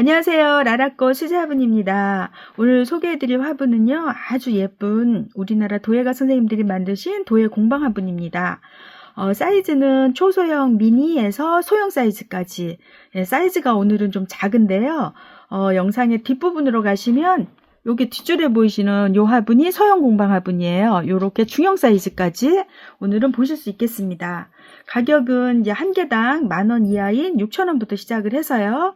안녕하세요. 라라꺼 수제화분입니다. 오늘 소개해드릴 화분은요. 아주 예쁜 우리나라 도예가 선생님들이 만드신 도예 공방 화분입니다. 어, 사이즈는 초소형 미니에서 소형 사이즈까지. 예, 사이즈가 오늘은 좀 작은데요. 어, 영상의 뒷부분으로 가시면 여기 뒷줄에 보이시는 요 화분이 소형 공방 화분이에요. 요렇게 중형 사이즈까지 오늘은 보실 수 있겠습니다. 가격은 이제 한 개당 만 원 이하인 6천 원부터 시작을 해서요.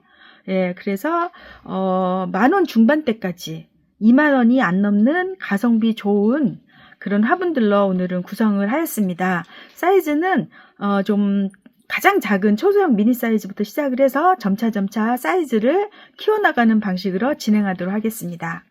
예, 그래서 어, 만원 중반대까지 2만 원이 안 넘는 가성비 좋은 그런 화분들로 오늘은 구성을 하였습니다. 사이즈는 어, 좀 가장 작은 초소형 미니 사이즈부터 시작을 해서 점차점차 사이즈를 키워나가는 방식으로 진행하도록 하겠습니다.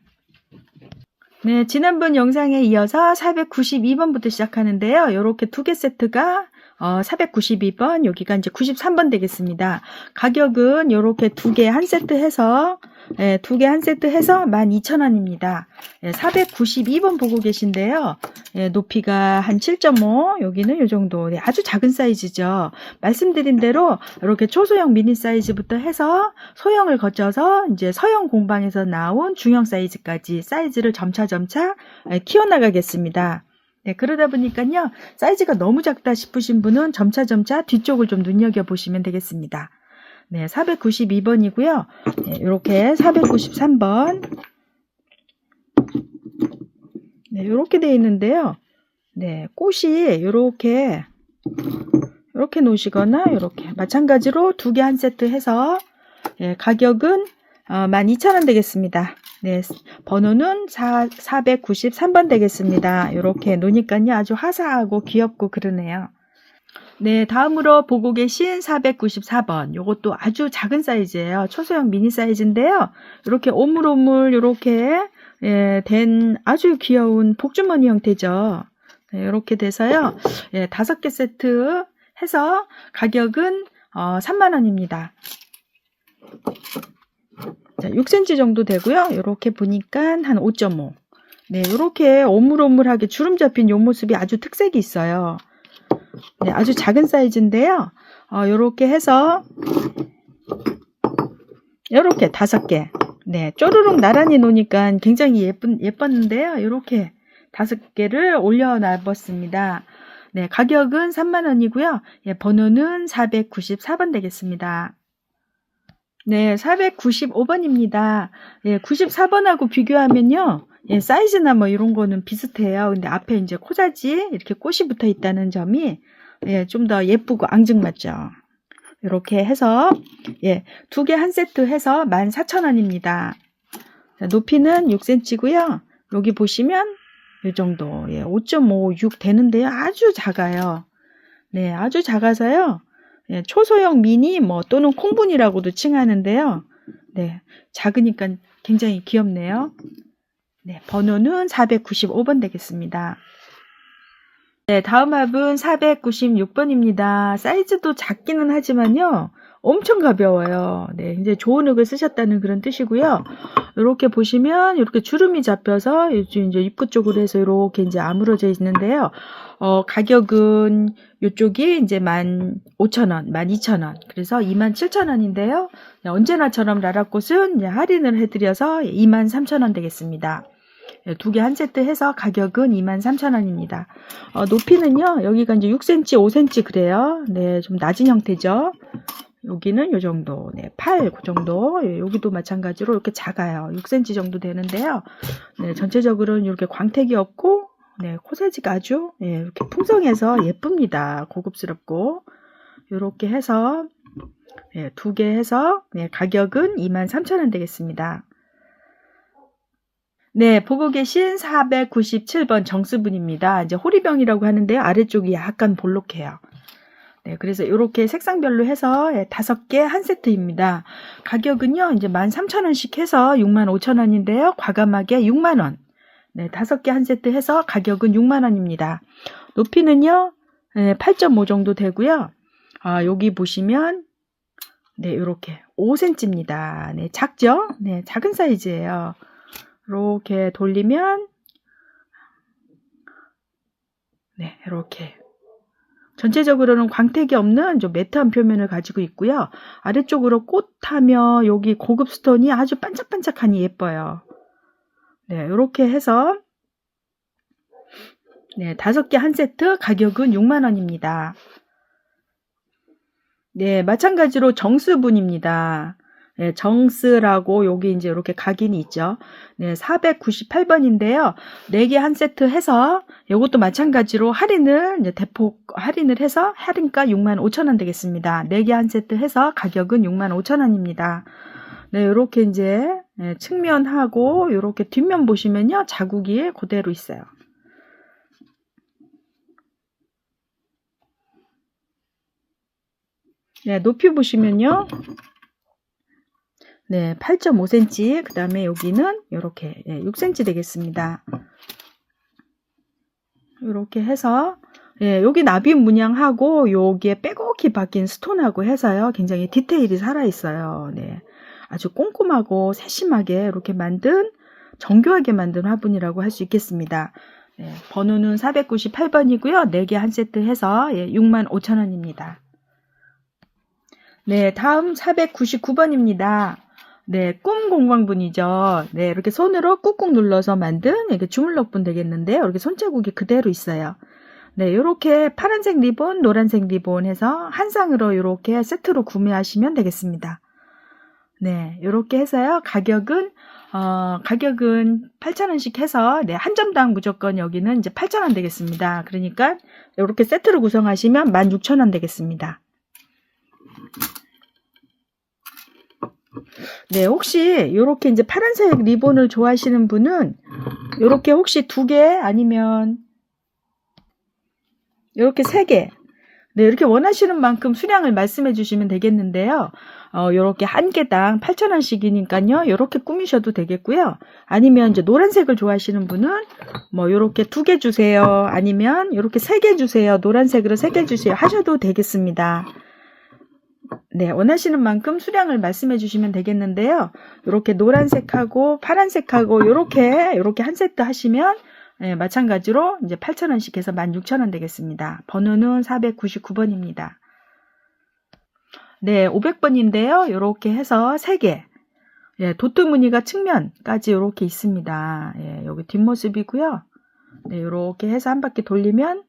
네, 지난번 영상에 이어서 492번부터 시작하는데요. 이렇게 두 개 세트가 어, 492번, 여기가 이제 93번 되겠습니다. 가격은 이렇게 두 개 한 세트 해서, 예, 두 개 한 세트 해서 12,000원입니다. 예, 492번 보고 계신데요. 예, 높이가 한 7.5, 여기는 이 정도. 네, 아주 작은 사이즈죠. 말씀드린 대로 이렇게 초소형 미니 사이즈부터 해서 소형을 거쳐서 이제 서형 공방에서 나온 중형 사이즈까지 사이즈를 점차점차 예, 키워나가겠습니다. 네, 그러다 보니까요, 사이즈가 너무 작다 싶으신 분은 점차점차 뒤쪽을 좀 눈여겨보시면 되겠습니다. 네, 492번이고요. 네, 이렇게 493번. 네, 이렇게 되어 있는데요. 네, 꽃이 이렇게, 이렇게 놓으시거나, 이렇게. 마찬가지로 두 개 한 세트 해서, 예, 가격은 어, 12,000원 되겠습니다. 네, 번호는 4, 493번 되겠습니다. 이렇게 노니까요 아주 화사하고 귀엽고 그러네요. 네, 다음으로 보고 계신 494번. 요것도 아주 작은 사이즈예요. 초소형 미니 사이즈인데요. 이렇게 오물오물 이렇게 예, 된 아주 귀여운 복주머니 형태죠. 네, 이렇게 돼서요. 예, 다섯 개 세트 해서 가격은 어, 3만 원입니다. 자, 6cm 정도 되고요. 이렇게 보니까 한 5.5. 네, 이렇게 오물오물하게 주름 잡힌 요 모습이 아주 특색이 있어요. 네, 아주 작은 사이즈인데요. 어, 이렇게 해서 이렇게 다섯 개. 네, 쪼르륵 나란히 놓으니까 굉장히 예쁜 예뻤는데요. 이렇게 다섯 개를 올려놔봤습니다. 네, 가격은 3만 원이고요. 예, 번호는 494번 되겠습니다. 네, 495번입니다. 예, 94번하고 비교하면요. 예, 사이즈나 뭐 이런 거는 비슷해요. 근데 앞에 이제 코자지 이렇게 꽃이 붙어 있다는 점이 예, 좀 더 예쁘고 앙증맞죠. 이렇게 해서 예, 두 개 한 세트 해서 14,000원입니다. 높이는 6cm고요. 여기 보시면 이 정도 예, 5.56 되는데요. 아주 작아요. 네, 아주 작아서요. 예, 초소형 미니 뭐 또는 콩분이라고도 칭하는데요. 네, 작으니까 굉장히 귀엽네요. 네, 번호는 495번 되겠습니다. 네, 다음 합은 496번입니다. 사이즈도 작기는 하지만요. 엄청 가벼워요. 네, 이제 좋은 흙을 쓰셨다는 그런 뜻이고요. 이렇게 보시면 이렇게 주름이 잡혀서 이제 입구 쪽으로 해서 이렇게 이제 아물어져 있는데요. 어, 가격은 이쪽이 이제 15,000원, 12,000원. 그래서 27,000원인데요. 언제나처럼 라라꽃은 할인을 해드려서 23,000원 되겠습니다. 예, 두개 한 세트 해서 가격은 23,000원입니다. 어, 높이는요, 여기가 이제 6cm, 5cm 그래요. 네, 좀 낮은 형태죠. 여기는 요 정도, 네, 8, 그 정도. 예, 여기도 마찬가지로 이렇게 작아요. 6cm 정도 되는데요. 네, 전체적으로는 이렇게 광택이 없고, 네, 코사지가 아주, 예, 이렇게 풍성해서 예쁩니다. 고급스럽고. 이렇게 해서, 예, 두개 해서, 네, 가격은 23,000원 되겠습니다. 네, 보고 계신 497번 정수분입니다. 이제 호리병이라고 하는데요. 아래쪽이 약간 볼록해요. 네, 그래서 이렇게 색상별로 해서 예, 다섯 개 한 세트입니다. 가격은요, 이제 13,000원씩 해서 65,000원인데요. 과감하게 6만원. 네, 다섯 개 한 세트 해서 가격은 6만원입니다. 높이는요, 네, 8.5 정도 되고요. 아, 여기 보시면, 네, 이렇게 5cm입니다. 네, 작죠? 네, 작은 사이즈예요. 이렇게 돌리면, 네, 이렇게 전체적으로는 광택이 없는 좀 매트한 표면을 가지고 있고요. 아래쪽으로 꽃하며 여기 고급 스톤이 아주 반짝반짝하니 예뻐요. 네, 이렇게 해서 네, 다섯 개 한 세트 가격은 6만 원입니다. 네, 마찬가지로 정스분입니다. 네, 정스라고 여기 이제 이렇게 각인이 있죠. 네, 498번인데요. 4개 한 세트 해서 이것도 마찬가지로 할인을 대폭 할인을 해서 할인가 6만 5천 원 되겠습니다. 4개 한 세트 해서 가격은 6만 5천 원입니다. 네, 이렇게 이제 네, 측면하고 이렇게 뒷면 보시면요. 자국이 그대로 있어요. 네, 높이 보시면요. 네, 8.5cm. 그 다음에 여기는 이렇게 6cm 되겠습니다. 이렇게 해서 예, 여기 나비 문양하고 여기에 빼곡히 박힌 스톤하고 해서요. 굉장히 디테일이 살아있어요. 네. 아주 꼼꼼하고 세심하게 이렇게 만든 정교하게 만든 화분이라고 할 수 있겠습니다. 네, 번호는 498번이고요. 4개 한 세트 해서 예, 6만 5천 원입니다. 네, 다음 499번입니다. 네, 꿈 공광분이죠. 네, 이렇게 손으로 꾹꾹 눌러서 만든 이렇게 주물럭분 되겠는데요. 이렇게 손자국이 그대로 있어요. 네, 이렇게 파란색 리본, 노란색 리본 해서 한 쌍으로 이렇게 세트로 구매하시면 되겠습니다. 네, 이렇게 해서요. 가격은 어, 가격은 8,000원씩 해서 네, 한 점당 무조건 여기는 이제 8,000원 되겠습니다. 그러니까 이렇게 세트로 구성하시면 16,000원 되겠습니다. 네, 혹시 이렇게 이제 파란색 리본을 좋아하시는 분은 이렇게 혹시 두 개 아니면 이렇게 세 개. 네, 이렇게 원하시는 만큼 수량을 말씀해 주시면 되겠는데요. 어, 요렇게 한 개당 8,000원씩이니까요. 요렇게 꾸미셔도 되겠고요. 아니면 이제 노란색을 좋아하시는 분은 뭐 요렇게 두 개 주세요. 아니면 요렇게 세 개 주세요. 노란색으로 세 개 주세요. 하셔도 되겠습니다. 네, 원하시는 만큼 수량을 말씀해 주시면 되겠는데요. 이렇게 노란색하고 파란색하고 이렇게 이렇게 한 세트 하시면 네, 마찬가지로 이제 8,000원씩 해서 16,000원 되겠습니다. 번호는 499번입니다. 네, 500번인데요. 이렇게 해서 3개. 예, 도트 무늬가 측면까지 이렇게 있습니다. 예, 여기 뒷모습이고요. 네, 이렇게 해서 한 바퀴 돌리면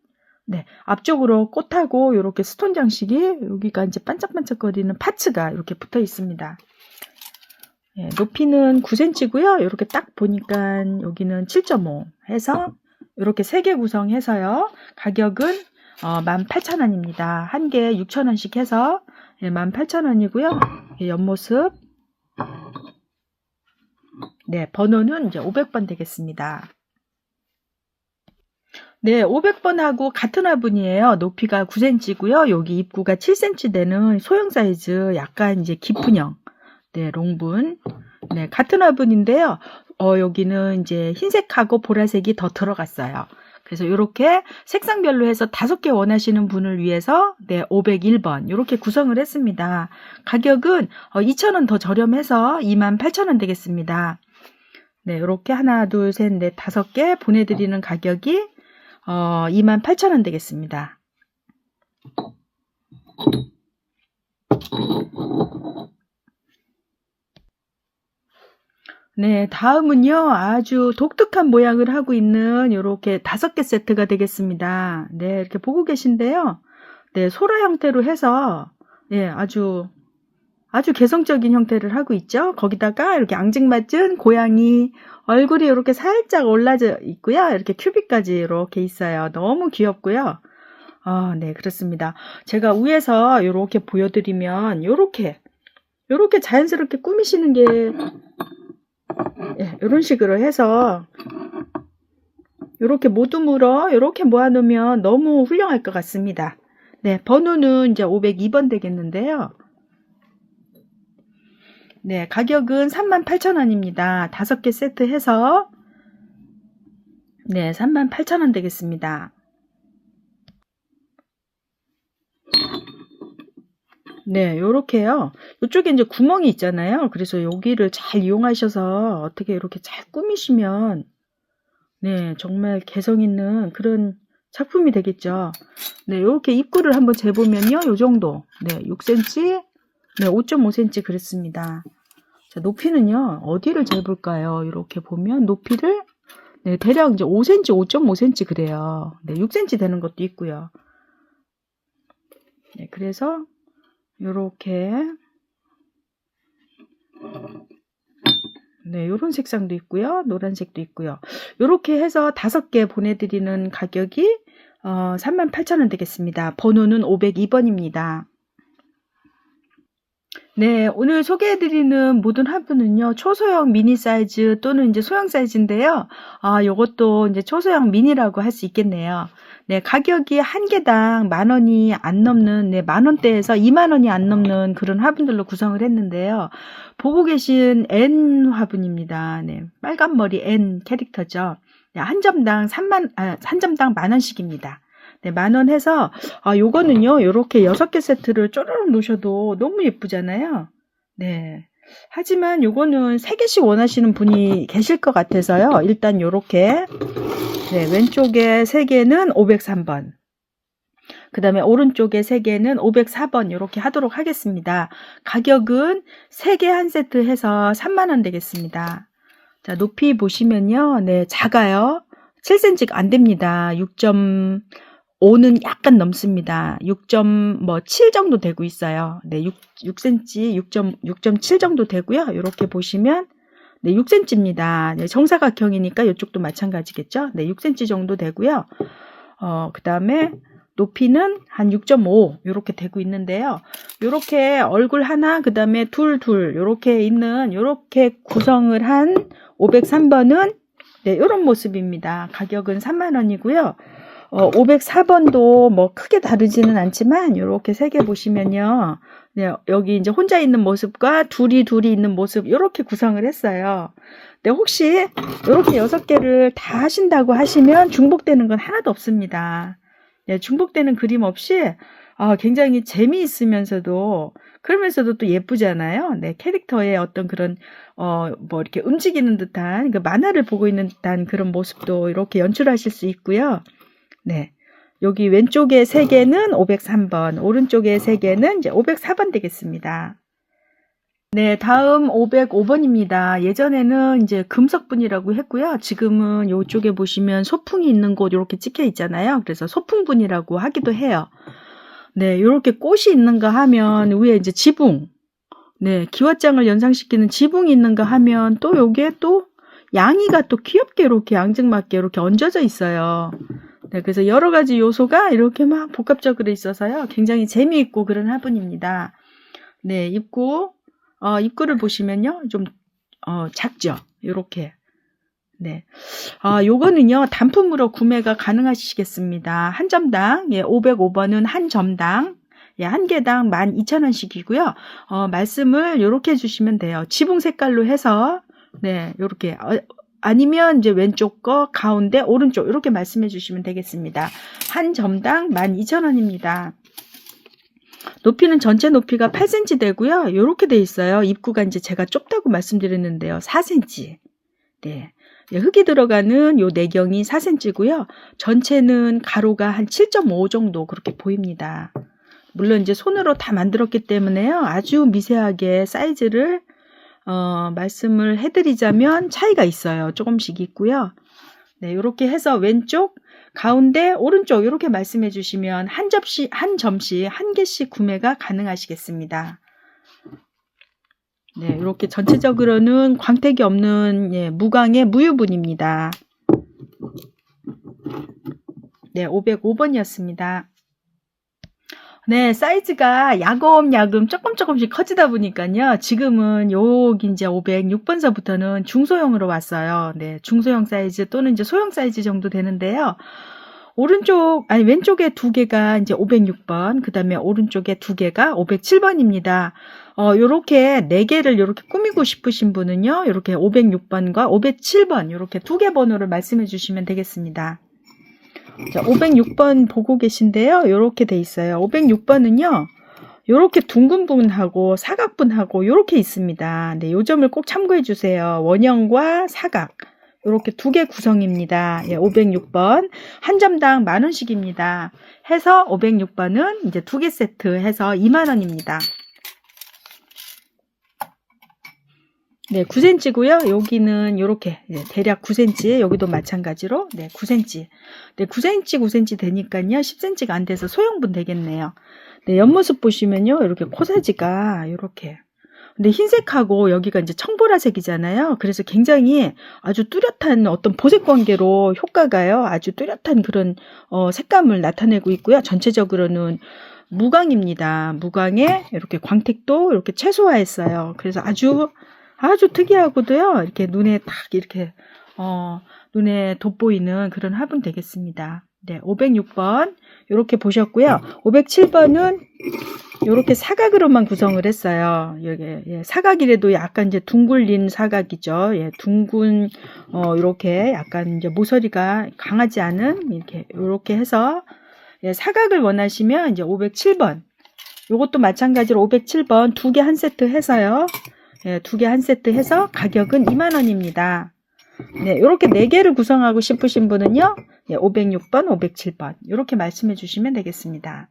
네, 앞쪽으로 꽃하고 이렇게 스톤 장식이 여기가 이제 반짝반짝거리는 파츠가 이렇게 붙어 있습니다. 예, 높이는 9cm고요. 이렇게 딱 보니까 여기는 7.5 해서 이렇게 3개 구성해서요. 가격은 어, 18,000원입니다. 한 개에 6,000원씩 해서 예, 18,000원이고요. 예, 옆모습 네, 번호는 이제 500번 되겠습니다. 네, 500번하고 같은 화분이에요. 높이가 9cm고요. 여기 입구가 7cm 되는 소형 사이즈, 약간 이제 깊은형. 네, 롱분. 네, 같은 화분인데요. 어, 여기는 이제 흰색하고 보라색이 더 들어갔어요. 그래서 이렇게 색상별로 해서 다섯 개 원하시는 분을 위해서 네, 501번 이렇게 구성을 했습니다. 가격은 어, 2,000원 더 저렴해서 28,000원 되겠습니다. 네, 이렇게 하나, 둘, 셋, 넷, 다섯 개 보내드리는 가격이 어, 28,000원 되겠습니다. 네, 다음은요, 아주 독특한 모양을 하고 있는 이렇게 다섯 개 세트가 되겠습니다. 네, 이렇게 보고 계신데요. 네, 소라 형태로 해서, 예, 아주, 아주 개성적인 형태를 하고 있죠. 거기다가 이렇게 앙증맞은 고양이 얼굴이 이렇게 살짝 올라져 있고요. 이렇게 큐빅까지 이렇게 있어요. 너무 귀엽고요. 아, 네, 그렇습니다. 제가 위에서 이렇게 보여드리면, 이렇게, 이렇게 자연스럽게 꾸미시는 게, 예, 이런 식으로 해서, 이렇게 모둠으로 이렇게 모아놓으면 너무 훌륭할 것 같습니다. 네, 번호는 이제 502번 되겠는데요. 네, 가격은 38,000원입니다. 다섯 개 세트 해서 네, 38,000원 되겠습니다. 네, 요렇게요. 이쪽에 이제 구멍이 있잖아요. 그래서 여기를 잘 이용하셔서 어떻게 이렇게 잘 꾸미시면 네, 정말 개성 있는 그런 작품이 되겠죠. 네, 이렇게 입구를 한번 재보면요. 요 정도. 네, 6cm, 네, 5.5cm 그랬습니다. 자, 높이는요. 어디를 재볼까요? 이렇게 보면 높이를 네, 대략 이제 5cm, 5.5cm 그래요. 네, 6cm 되는 것도 있고요. 네, 그래서 요렇게 네, 요런 색상도 있고요. 노란색도 있고요. 요렇게 해서 다섯 개 보내드리는 가격이 어, 38,000원 되겠습니다. 번호는 502번입니다. 네, 오늘 소개해드리는 모든 화분은요, 초소형 미니 사이즈 또는 이제 소형 사이즈인데요. 아, 요것도 이제 초소형 미니라고 할 수 있겠네요. 네, 가격이 한 개당 만 원이 안 넘는, 네, 만 원대에서 2만 원이 안 넘는 그런 화분들로 구성을 했는데요. 보고 계신 N 화분입니다. 네, 빨간 머리 N 캐릭터죠. 네, 한 점당 3만, 아, 한 점당 만 원씩입니다. 네, 만원 해서, 아, 요거는요, 요렇게 여섯 개 세트를 쪼르륵 놓으셔도 너무 예쁘잖아요. 네. 하지만 요거는 세 개씩 원하시는 분이 계실 것 같아서요. 일단 요렇게, 네, 왼쪽에 세 개는 503번. 그 다음에 오른쪽에 세 개는 504번 이렇게 하도록 하겠습니다. 가격은 세개한 세트 해서 3만원 되겠습니다. 자, 높이 보시면요. 네, 작아요. 7cm 안 됩니다. 6.5는 약간 넘습니다. 6.7 정도 되고 있어요. 네, 6, 6cm, 6.6.7 정도 되고요. 이렇게 보시면 네, 6cm입니다. 네, 정사각형이니까 이쪽도 마찬가지겠죠. 네, 6cm 정도 되고요. 어, 그 다음에 높이는 한 6.5 이렇게 되고 있는데요. 이렇게 얼굴 하나 그 다음에 둘 둘 이렇게 있는 이렇게 구성을 한 503번은 네, 이런 모습입니다. 가격은 3만 원이고요. 어, 504번도 뭐 크게 다르지는 않지만 이렇게 세 개 보시면요. 네, 여기 이제 혼자 있는 모습과 둘이 둘이 있는 모습 이렇게 구성을 했어요. 네, 혹시 이렇게 여섯 개를 다 하신다고 하시면 중복되는 건 하나도 없습니다. 네, 중복되는 그림 없이 아, 굉장히 재미있으면서도 그러면서도 또 예쁘잖아요. 네, 캐릭터의 어떤 그런 어, 뭐 이렇게 움직이는 듯한 그 만화를 보고 있는 듯한 그런 모습도 이렇게 연출하실 수 있고요. 네. 여기 왼쪽에 세 개는 503번, 오른쪽에 세 개는 이제 504번 되겠습니다. 네, 다음 505번입니다. 예전에는 이제 금석분이라고 했고요. 지금은 이쪽에 보시면 소풍이 있는 곳 이렇게 찍혀 있잖아요. 그래서 소풍분이라고 하기도 해요. 네, 이렇게 꽃이 있는가 하면 위에 이제 지붕, 네, 기와장을 연상시키는 지붕이 있는가 하면 또 요게 또 양이가 또 귀엽게 이렇게 앙증맞게 이렇게 얹어져 있어요. 네, 그래서 여러 가지 요소가 이렇게 막 복합적으로 있어서요. 굉장히 재미있고 그런 화분입니다. 네, 입구, 어, 입구를 보시면요. 좀, 어, 작죠? 요렇게. 네. 아, 요거는요, 단품으로 구매가 가능하시겠습니다. 한 점당, 예, 505번은 한 점당, 예, 한 개당 12,000원씩이고요. 어, 말씀을 요렇게 해주시면 돼요. 지붕 색깔로 해서, 네, 요렇게, 어, 아니면 이제 왼쪽 거, 가운데, 오른쪽, 이렇게 말씀해 주시면 되겠습니다. 한 점당 12,000원입니다. 높이는 전체 높이가 8cm 되고요. 이렇게 돼 있어요. 입구가 이제 제가 좁다고 말씀드렸는데요. 4cm. 네. 네, 흙이 들어가는 요 내경이 4cm고요. 전체는 가로가 한 7.5 정도 그렇게 보입니다. 물론 이제 손으로 다 만들었기 때문에요. 아주 미세하게 사이즈를 어, 말씀을 해드리자면 차이가 있어요. 조금씩 있고요. 네, 이렇게 해서 왼쪽, 가운데, 오른쪽 이렇게 말씀해 주시면 한 접시, 한 점씩 한 개씩 구매가 가능하시겠습니다. 네, 이렇게 전체적으로는 광택이 없는 예, 무광의 무유분입니다. 네, 505번이었습니다. 네, 사이즈가 야금야금 조금 조금씩 커지다 보니까요. 지금은 여기 이제 506번서부터는 중소형으로 왔어요. 네, 중소형 사이즈 또는 이제 소형 사이즈 정도 되는데요. 오른쪽, 아니, 왼쪽에 두 개가 이제 506번, 그 다음에 오른쪽에 두 개가 507번입니다. 어, 요렇게 네 개를 요렇게 꾸미고 싶으신 분은요, 요렇게 506번과 507번, 요렇게 두 개 번호를 말씀해 주시면 되겠습니다. 자, 506번 보고 계신데요. 요렇게 돼 있어요. 506번은요. 요렇게 둥근 분하고 요렇게 있습니다. 네, 요 점을 꼭 참고해 주세요. 원형과 사각. 이렇게 두 개 구성입니다. 예, 506번. 한 점당 만 원씩입니다. 해서 506번은 이제 두 개 세트 해서 2만 원입니다. 네, 9cm고요. 여기는 이렇게 대략 9cm, 여기도 마찬가지로 네, 9cm. 네, 9cm, 9cm 되니까요. 10cm가 안 돼서 소형분 되겠네요. 네, 옆모습 보시면요. 이렇게 코사지가 이렇게 근데 흰색하고 여기가 이제 청보라색이잖아요. 그래서 굉장히 아주 뚜렷한 어떤 보색 관계로 효과가요. 아주 뚜렷한 그런 어, 색감을 나타내고 있고요. 전체적으로는 무광입니다. 무광에 이렇게 광택도 이렇게 최소화했어요. 그래서 아주 아주 특이하고도요. 이렇게 눈에 딱 이렇게 어, 눈에 돋보이는 그런 화분 되겠습니다. 네, 506번 이렇게 보셨고요. 507번은 이렇게 사각으로만 구성을 했어요. 여기 예, 사각이라도 약간 이제 둥글린 사각이죠. 예, 둥근 어 이렇게 약간 이제 모서리가 강하지 않은 이렇게 이렇게 해서 예, 사각을 원하시면 이제 507번. 요것도 마찬가지로 507번 두 개 한 세트 해서요. 예, 두 개 한 세트 해서 가격은 2만 원입니다. 네, 이렇게 네 개를 구성하고 싶으신 분은요. 예, 506번, 507번 이렇게 말씀해 주시면 되겠습니다.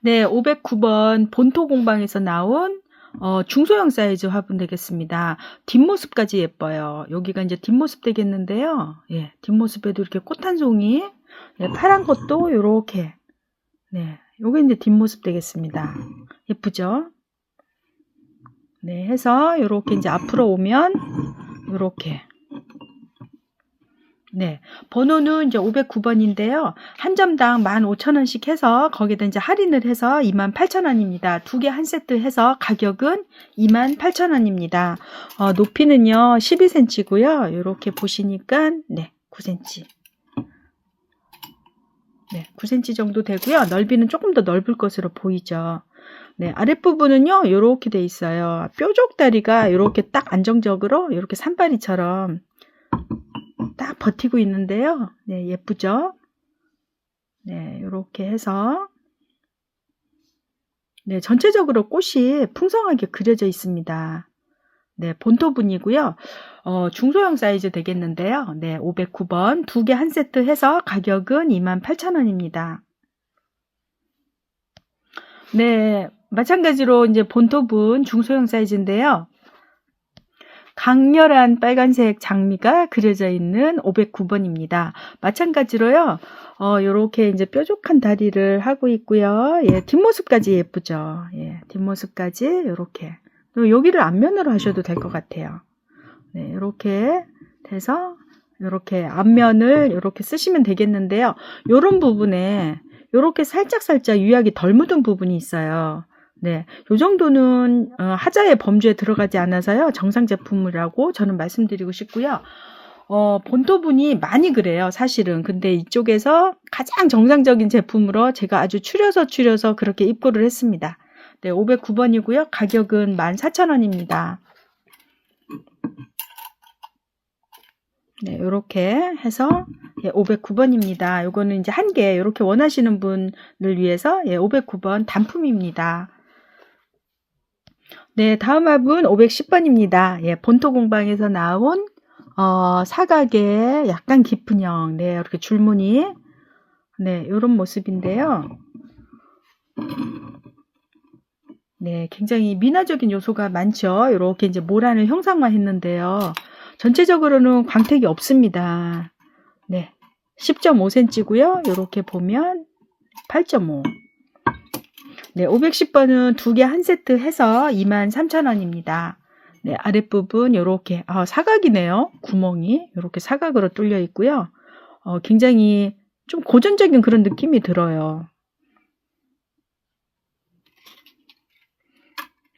네, 509번 본토 공방에서 나온 어, 중소형 사이즈 화분 되겠습니다. 뒷모습까지 예뻐요. 여기가 이제 뒷모습 되겠는데요. 예, 뒷모습에도 이렇게 꽃 한 송이, 예, 파란 것도 이렇게, 네, 요게 이제 뒷모습 되겠습니다. 예쁘죠? 네, 해서 이렇게 이제 앞으로 오면 이렇게 네. 번호는 이제 509번인데요. 한 점당 15,000원씩 해서 거기다 이제 할인을 해서 28,000원입니다. 두 개 한 세트 해서 가격은 28,000원입니다. 어, 높이는요. 12cm고요. 이렇게 보시니까 네, 9cm. 네, 9cm 정도 되고요. 넓이는 조금 더 넓을 것으로 보이죠. 네, 아랫부분은요. 이렇게 돼 있어요. 뾰족 다리가 이렇게 딱 안정적으로 이렇게 산바리처럼 딱 버티고 있는데요. 네, 예쁘죠? 네, 이렇게 해서 네, 전체적으로 꽃이 풍성하게 그려져 있습니다. 네, 본토분이고요. 어, 중소형 사이즈 되겠는데요. 네, 509번 두 개 한 세트 해서 가격은 28,000원입니다. 네, 마찬가지로 이제 본토분 중소형 사이즈인데요. 강렬한 빨간색 장미가 그려져 있는 509번입니다. 마찬가지로요, 어, 요렇게 이제 뾰족한 다리를 하고 있고요. 예, 뒷모습까지 예쁘죠. 예, 뒷모습까지 요렇게. 여기를 앞면으로 하셔도 될 것 같아요. 네, 요렇게 돼서 요렇게 앞면을 요렇게 쓰시면 되겠는데요. 요런 부분에 요렇게 살짝살짝 유약이 덜 묻은 부분이 있어요. 네, 요 정도는 어, 하자의 범주에 들어가지 않아서요. 정상 제품이라고 저는 말씀드리고 싶고요. 어, 본토분이 많이 그래요, 사실은. 근데 이쪽에서 가장 정상적인 제품으로 제가 아주 추려서 추려서 그렇게 입고를 했습니다. 네, 509번이고요. 가격은 14,000원입니다. 네, 요렇게 해서 예, 509번입니다. 요거는 이제 한 개, 요렇게 원하시는 분을 위해서 예, 509번 단품입니다. 네, 다음 합은 510번입니다. 예, 본토 공방에서 나온 어, 사각의 약간 깊은 형, 네, 이렇게 줄무늬, 네, 이런 모습인데요. 네, 굉장히 미나적인 요소가 많죠. 이렇게 이제 모란을 형상화 했는데요. 전체적으로는 광택이 없습니다. 네, 10.5cm고요. 이렇게 보면 8.5. 네, 510번은 두 개 한 세트 해서 23,000원입니다. 네, 아랫부분 이렇게 아, 사각이네요. 구멍이 이렇게 사각으로 뚫려 있고요. 어, 굉장히 좀 고전적인 그런 느낌이 들어요.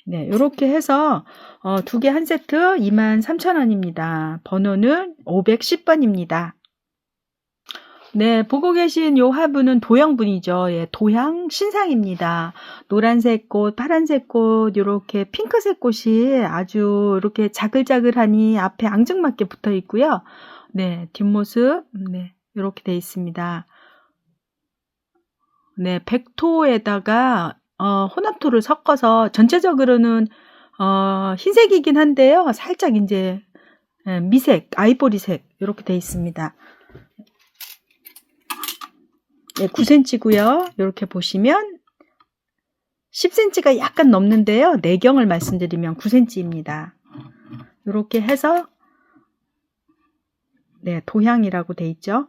네, 이렇게 해서 어, 두 개 한 세트 23,000원입니다. 번호는 510번입니다. 네, 보고 계신 요 화분은 도형분이죠. 예, 도향 신상입니다. 노란색 꽃, 파란색 꽃, 요렇게 핑크색 꽃이 아주 이렇게 자글자글하니 앞에 앙증맞게 붙어 있고요. 네, 뒷모습, 네, 이렇게 돼 있습니다. 네, 백토에다가 어, 혼합토를 섞어서 전체적으로는 어, 흰색이긴 한데요. 살짝 이제 예, 미색, 아이보리색 이렇게 돼 있습니다. 네, 9cm고요. 이렇게 보시면 10cm가 약간 넘는데요. 내경을 말씀드리면 9cm입니다. 이렇게 해서 네, 도향이라고 돼 있죠.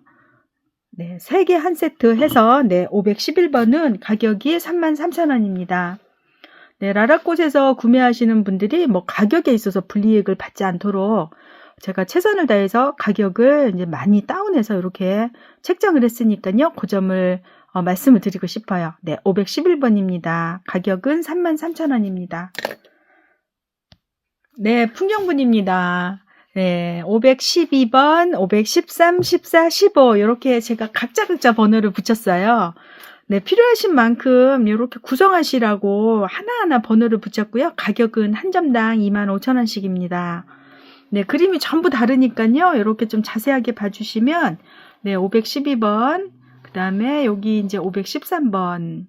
네, 3개 한 세트 해서 네, 511번은 가격이 33,000원입니다. 네, 라라꽃에서 구매하시는 분들이 뭐 가격에 있어서 불이익을 받지 않도록 제가 최선을 다해서 가격을 이제 많이 다운해서 이렇게 책정을 했으니까요. 그 점을 어, 말씀을 드리고 싶어요. 네, 511번입니다. 가격은 33,000원입니다. 네, 풍경분입니다. 네, 512번, 513, 14, 15 이렇게 제가 각자 각자 번호를 붙였어요. 네, 필요하신 만큼 이렇게 구성하시라고 하나하나 번호를 붙였고요. 가격은 한 점당 25,000원씩입니다. 네, 그림이 전부 다르니까요. 이렇게 좀 자세하게 봐주시면 네, 512번, 그 다음에 여기 이제 513번,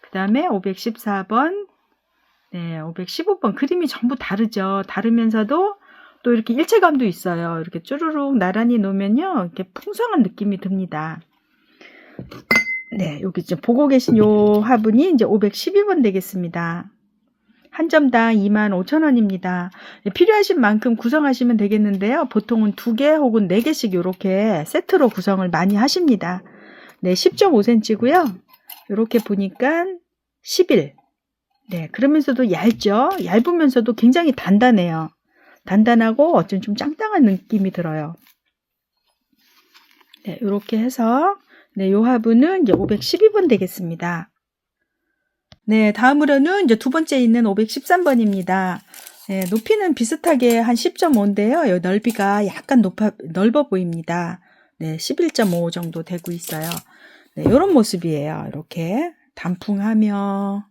그 다음에 514번, 네, 515번 그림이 전부 다르죠. 다르면서도 또 이렇게 일체감도 있어요. 이렇게 쭈루룩 나란히 놓으면요. 이렇게 풍성한 느낌이 듭니다. 네, 여기 지금 보고 계신 요 화분이 이제 512번 되겠습니다. 한 점당 25,000원입니다. 필요하신 만큼 구성하시면 되겠는데요. 보통은 두개 혹은 네 개씩 이렇게 세트로 구성을 많이 하십니다. 네, 10.5cm고요. 이렇게 보니까 11. 네, 그러면서도 얇죠? 얇으면서도 굉장히 단단해요. 단단하고 어쩜 좀 짱짱한 느낌이 들어요. 네, 이렇게 해서 네, 요 화분은 이제 512번 되겠습니다. 네, 다음으로는 이제 두 번째 있는 513번입니다. 네, 높이는 비슷하게 한 10.5인데요. 요 넓이가 약간 높아, 넓어 보입니다. 네, 11.5 정도 되고 있어요. 네, 이런 모습이에요. 이렇게 단풍하며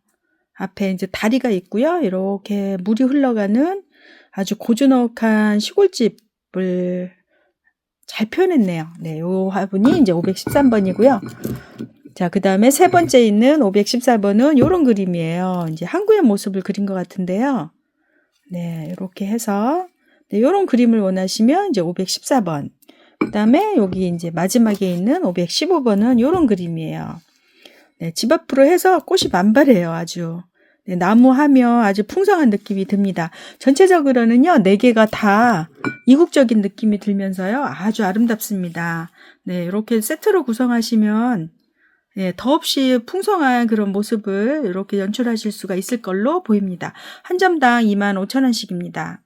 앞에 이제 다리가 있고요. 이렇게 물이 흘러가는 아주 고즈넉한 시골집을 잘 표현했네요. 네, 요 화분이 이제 513번이고요. 자, 그 다음에 세 번째 있는 514번은 요런 그림이에요. 이제 항구의 모습을 그린 것 같은데요. 네, 이렇게 해서, 네, 요런 그림을 원하시면 이제 514번. 그 다음에 여기 이제 마지막에 있는 515번은 요런 그림이에요. 네, 집 앞으로 해서 꽃이 만발해요, 아주. 네, 나무 하며 아주 풍성한 느낌이 듭니다. 전체적으로는요, 네 개가 다 이국적인 느낌이 들면서요, 아주 아름답습니다. 네, 이렇게 세트로 구성하시면 네, 더없이 풍성한 그런 모습을 이렇게 연출하실 수가 있을 걸로 보입니다. 한 점당 25,000원씩입니다.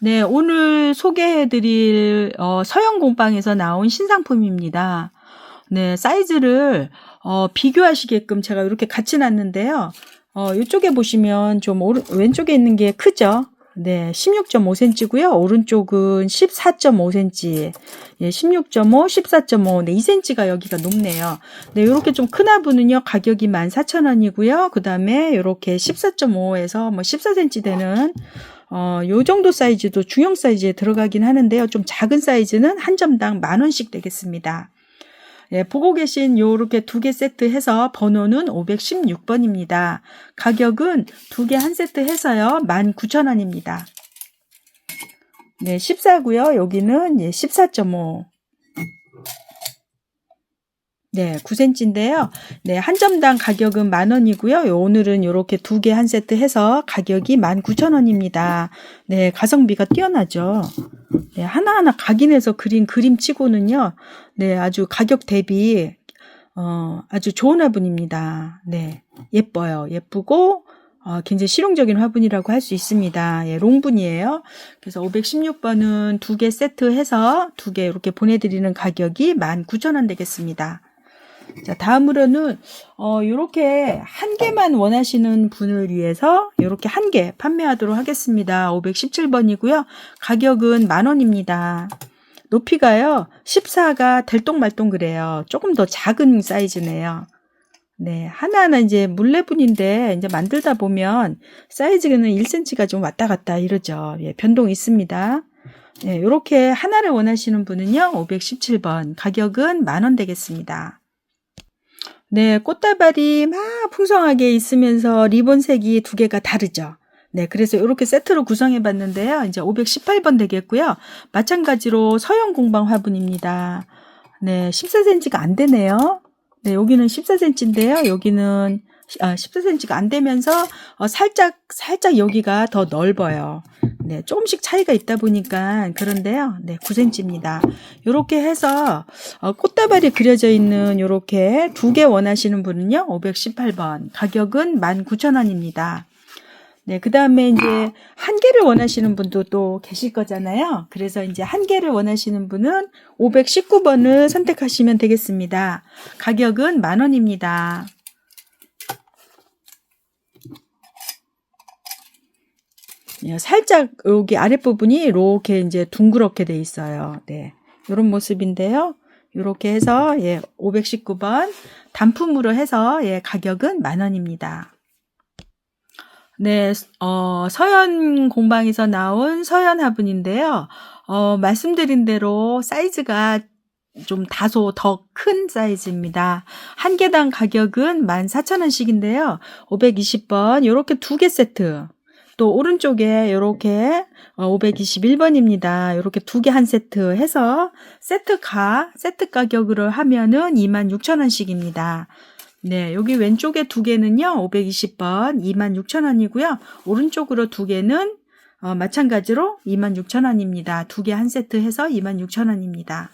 네, 오늘 소개해드릴 어, 서영공방에서 나온 신상품입니다. 네, 사이즈를 어, 비교하시게끔 제가 이렇게 같이 놨는데요. 어, 이쪽에 보시면 좀 오른, 왼쪽에 있는 게 크죠? 네, 16.5cm고요. 오른쪽은 14.5cm. 예, 16.5, 14.5. 네, 2cm가 여기가 높네요. 네, 요렇게 좀 큰 화분은요. 가격이 14,000원이고요. 그다음에 요렇게 14.5에서 뭐 14cm 되는 어, 요 정도 사이즈도 중형 사이즈에 들어가긴 하는데요. 좀 작은 사이즈는 한 점당 만 원씩 되겠습니다. 예, 보고 계신 요렇게 두 개 세트 해서 번호는 516번입니다. 가격은 두 개 한 세트 해서요. 19,000원입니다. 네, 14고요. 여기는 예, 14.5. 네, 9cm인데요. 네, 한 점당 가격은 만 원이고요. 오늘은 이렇게 두 개 한 세트 해서 가격이 19,000원입니다. 네, 가성비가 뛰어나죠. 네, 하나하나 각인해서 그린 그림치고는요. 네, 아주 가격 대비 어, 아주 좋은 화분입니다. 네, 예뻐요. 예쁘고 어, 굉장히 실용적인 화분이라고 할 수 있습니다. 예, 롱분이에요. 그래서 516번은 두 개 세트 해서 두 개 이렇게 보내드리는 가격이 19,000원 되겠습니다. 자, 다음으로는 어 요렇게 한 개만 원하시는 분을 위해서 요렇게 한 개 판매하도록 하겠습니다. 517번이고요. 가격은 만 원입니다. 높이가요. 14가 들똥말똥 그래요. 조금 더 작은 사이즈네요. 네, 하나하나 이제 물레분인데 이제 만들다 보면 사이즈는 1cm가 좀 왔다 갔다 이러죠. 예, 변동 있습니다. 네, 이렇게 하나를 원하시는 분은요, 517번. 가격은 만 원 되겠습니다. 네, 꽃다발이 막 풍성하게 있으면서 리본 색이 두 개가 다르죠. 네, 그래서 이렇게 세트로 구성해 봤는데요. 이제 518번 되겠고요. 마찬가지로 서형 공방 화분입니다. 네, 14cm가 안 되네요. 네, 여기는 14cm인데요. 여기는 아, 14cm가 안 되면서 어, 살짝 살짝 여기가 더 넓어요. 네, 조금씩 차이가 있다 보니까 그런데요. 네, 9cm입니다. 요렇게 해서 어, 꽃다발이 그려져 있는 요렇게 두 개 원하시는 분은요. 518번. 가격은 19,000원입니다. 네, 그 다음에 이제 한 개를 원하시는 분도 또 계실 거잖아요. 그래서 이제 한 개를 원하시는 분은 519번을 선택하시면 되겠습니다. 가격은 만 원입니다. 살짝 여기 아랫부분이 이렇게 이제 둥그렇게 돼 있어요. 네. 이런 모습인데요. 이렇게 해서 예, 519번 단품으로 해서 예, 가격은 만 원입니다. 네, 어, 서현 공방에서 나온 서현 화분인데요. 어, 말씀드린 대로 사이즈가 좀 다소 더 큰 사이즈입니다. 한 개당 가격은 14,000원씩인데요. 520번, 요렇게 두 개 세트. 또 오른쪽에 요렇게 521번입니다. 요렇게 두 개 한 세트 해서 세트가, 세트 가격으로 하면은 26,000원씩입니다. 네, 여기 왼쪽에 두 개는요, 520번 26,000원이고요. 오른쪽으로 두 개는 어, 마찬가지로 26,000원입니다. 두 개 한 세트 해서 26,000원입니다.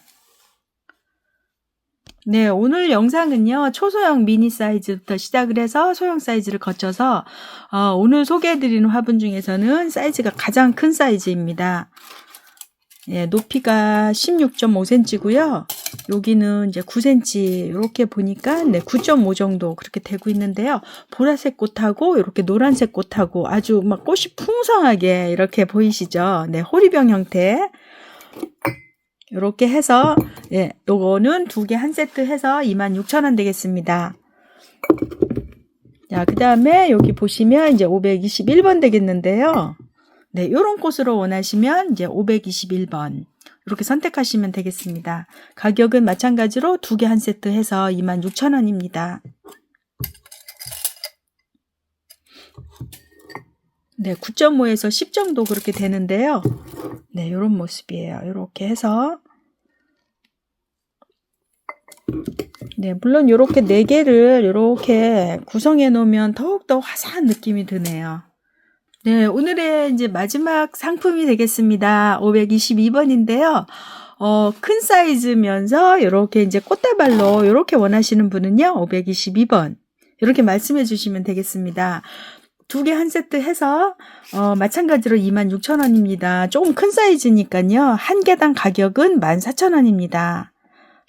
네, 오늘 영상은요, 초소형 미니 사이즈부터 시작을 해서 소형 사이즈를 거쳐서, 어, 오늘 소개해드리는 화분 중에서는 사이즈가 가장 큰 사이즈입니다. 예, 높이가 16.5cm고요. 여기는 이제 9cm 이렇게 보니까 네, 9.5 정도 그렇게 되고 있는데요. 보라색 꽃하고 이렇게 노란색 꽃하고 아주 막 꽃이 풍성하게 이렇게 보이시죠? 네, 호리병 형태. 이렇게 해서 예, 요거는 두 개 한 세트 해서 26,000원 되겠습니다. 자, 그다음에 여기 보시면 이제 521번 되겠는데요. 네, 요런 꽃으로 원하시면 이제 521번 이렇게 선택하시면 되겠습니다. 가격은 마찬가지로 두 개 한 세트 해서 26,000원입니다. 네, 9.5에서 10 정도 그렇게 되는데요. 네, 요런 모습이에요. 이렇게 해서 네, 물론 요렇게 네 개를 요렇게 구성해 놓으면 더욱더 화사한 느낌이 드네요. 네, 오늘의 이제 마지막 상품이 되겠습니다. 522번인데요. 어, 큰 사이즈면서 이렇게 이제 꽃다발로 이렇게 원하시는 분은요, 522번. 이렇게 말씀해 주시면 되겠습니다. 두 개 한 세트 해서, 어, 마찬가지로 26,000원입니다. 조금 큰 사이즈니까요. 한 개당 가격은 14,000원입니다.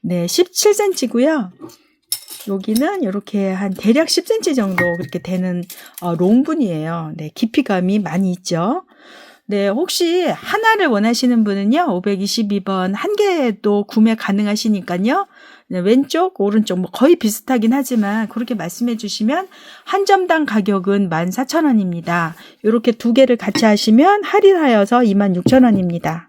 네, 17cm고요. 여기는 이렇게 한 대략 10cm 정도 그렇게 되는 어, 롱분이에요. 네, 깊이감이 많이 있죠. 네, 혹시 하나를 원하시는 분은요, 522번 한 개도 구매 가능하시니까요. 네, 왼쪽, 오른쪽 뭐 거의 비슷하긴 하지만 그렇게 말씀해 주시면 한 점당 가격은 14,000원입니다. 이렇게 두 개를 같이 하시면 할인하여서 26,000원입니다.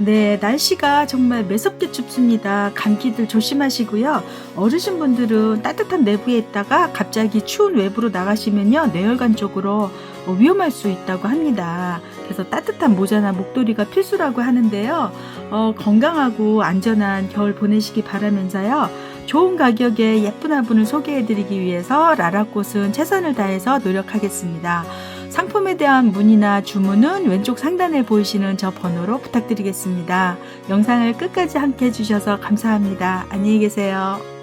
네, 날씨가 정말 매섭게 춥습니다. 감기들 조심하시고요. 어르신분들은 따뜻한 내부에 있다가 갑자기 추운 외부로 나가시면요. 뇌혈관 쪽으로 위험할 수 있다고 합니다. 그래서 따뜻한 모자나 목도리가 필수라고 하는데요. 어, 건강하고 안전한 겨울 보내시기 바라면서요. 좋은 가격에 예쁜 화분을 소개해드리기 위해서 라라꽃은 최선을 다해서 노력하겠습니다. 상품에 대한 문의나 주문은 왼쪽 상단에 보이시는 저 번호로 부탁드리겠습니다. 영상을 끝까지 함께 해주셔서 감사합니다. 안녕히 계세요.